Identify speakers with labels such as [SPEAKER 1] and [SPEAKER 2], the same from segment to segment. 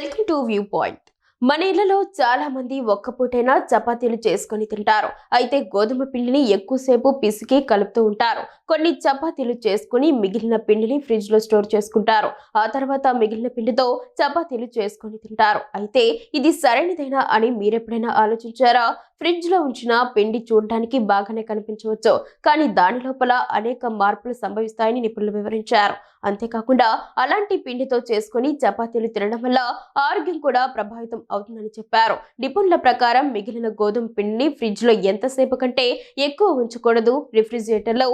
[SPEAKER 1] Welcome to view point. మన ఇళ్ళలో చాలా మంది ఒక్క పూటైనా చపాతీలు చేసుకొని తింటారు. అయితే గోధుమ పిండిని ఎక్కువసేపు పిసికి కలుపుతూ ఉంటారు. కొన్ని చపాతీలు చేసుకుని మిగిలిన పిండిని ఫ్రిడ్జ్లో స్టోర్ చేసుకుంటారు. ఆ తర్వాత మిగిలిన పిండితో చపాతీలు చేసుకొని తింటారు. అయితే ఇది సరైనదేనా అని మీరెప్పుడైనా ఆలోచించారా? ఫ్రిడ్జ్లో ఉంచిన పిండి చూడడానికి బాగానే కనిపించవచ్చు కానీ దాని లోపల అనేక మార్పులు సంభవిస్తాయని నిపుణులు వివరించారు. అంతేకాకుండా అలాంటి పిండితో చేసుకుని చపాతీలు తినడం వల్ల ఆరోగ్యం కూడా ప్రభావితం అవుతుందని చెప్పారు. నిపుణుల ప్రకారం మిగిలిన గోధుమ పిండిని ఫ్రిడ్జ్లో ఎంతసేపు కంటే ఎక్కువ ఉంచకూడదు. రిఫ్రిజిరేటర్లో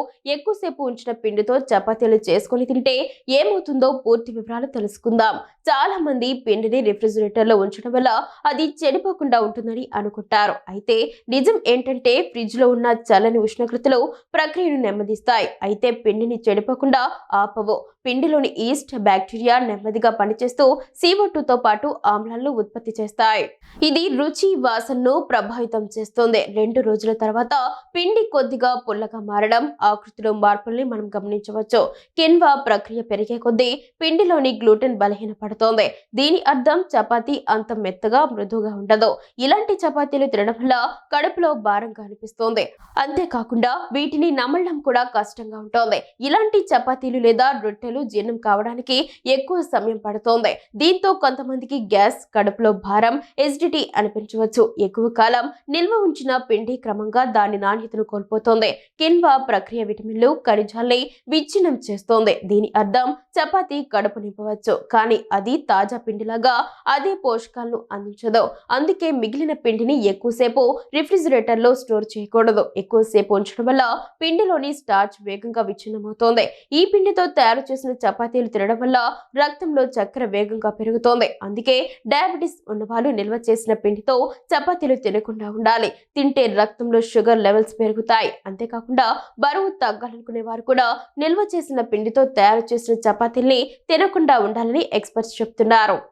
[SPEAKER 1] ఎక్కువసేపు ఉంచిన పిండితో చపాతీలు చేసుకుని తింటే ఏమవుతుందో పూర్తి వివరాలు తెలుసుకుందాం. చాలా మంది పిండిని రిఫ్రిజిరేటర్లో ఉంచడం వల్ల అది చెడిపోకుండా ఉంటుందని అనుకుంటారు. అయితే నిజం ఏంటంటే ఫ్రిడ్జ్లో ఉన్న చల్లని ఉష్ణోగ్రతలు ప్రక్రియను నెమ్మదిస్తాయి. అయితే పిండిని చెడిపోకుండా ఆపవు. పిండిలోని ఈస్ట్ బ్యాక్టీరియా నెమ్మదిగా పనిచేస్తూ సీవట్టుతో పాటు ఆమ్లాలను ఉత్పత్తి చేస్తాయి. ఇది రుచి వాసనను ప్రభావితం చేస్తుంది. రెండు రోజుల తర్వాత పిండి కొద్దిగా పుల్లగా మారడం ఆకృతిలో మార్పుల్ని మనం గమనించవచ్చు. కిన్వా ప్రక్రియ పెరిగే కొద్దీ పిండిలోని గ్లూటెన్ బలహీన పడుతోంది దీని అర్థం చపాతీ అంత మెత్తగా మృదువుగా ఉండదు. ఇలాంటి చపాతీలు తినడం వల్ల కడుపులో భారంగా అనిపిస్తోంది. అంతేకాకుండా వీటిని నమలడం కూడా కష్టంగా ఉంటుంది. ఇలాంటి చపాతీలు లేదా రొట్టెలు జీర్ణం కావడానికి ఎక్కువ సమయం పడుతోంది. దీంతో కొంతమందికి గ్యాస్ కడుపులో భారం ఎసిడిటీ అనిపించవచ్చు ఎక్కువ కాలం నిల్వ ఉంచిన పిండి క్రమంగా దాని నాణ్యతను కోల్పోతోంది. కిన్వా ప్రక్రియ విటమిన్లు ఖనిజాల్ని విచ్ఛిన్నం చేస్తోంది. దీని అర్థం చపాతీ కడుపు నింపవచ్చు. కానీ అది తాజా పిండిలాగా అదే పోషకాలను అందించదు. అందుకే మిగిలిన పిండిని ఎక్కువసేపు రిఫ్రిజిరేటర్లో స్టోర్ చేయకూడదు. ఎక్కువసేపు ఉంచడం వల్ల పిండిలోని స్టార్చ్ వేగంగా విచ్ఛిన్నమవుతోంది. ఈ పిండితో తయారు చేసిన చపాతీలు తినడం వల్ల రక్తంలో చక్కెర వేగంగా పెరుగుతోంది. అందుకే డయాబెటిస్ ఉన్నవాళ్ళు నిల్వ చేసిన పిండితో చపాతీలు తినకుండా ఉండాలి. తింటే రక్తంలో షుగర్ లెవెల్స్ పెరుగుతాయి. అంతేకాకుండా బరువు తగ్గాలనుకునే వారు కూడా నిల్వ చేసిన పిండితో తయారు చేసిన చపాతీల్ని తినకుండా ఉండాలని ఎక్స్పర్ట్స్ చెప్తున్నారు.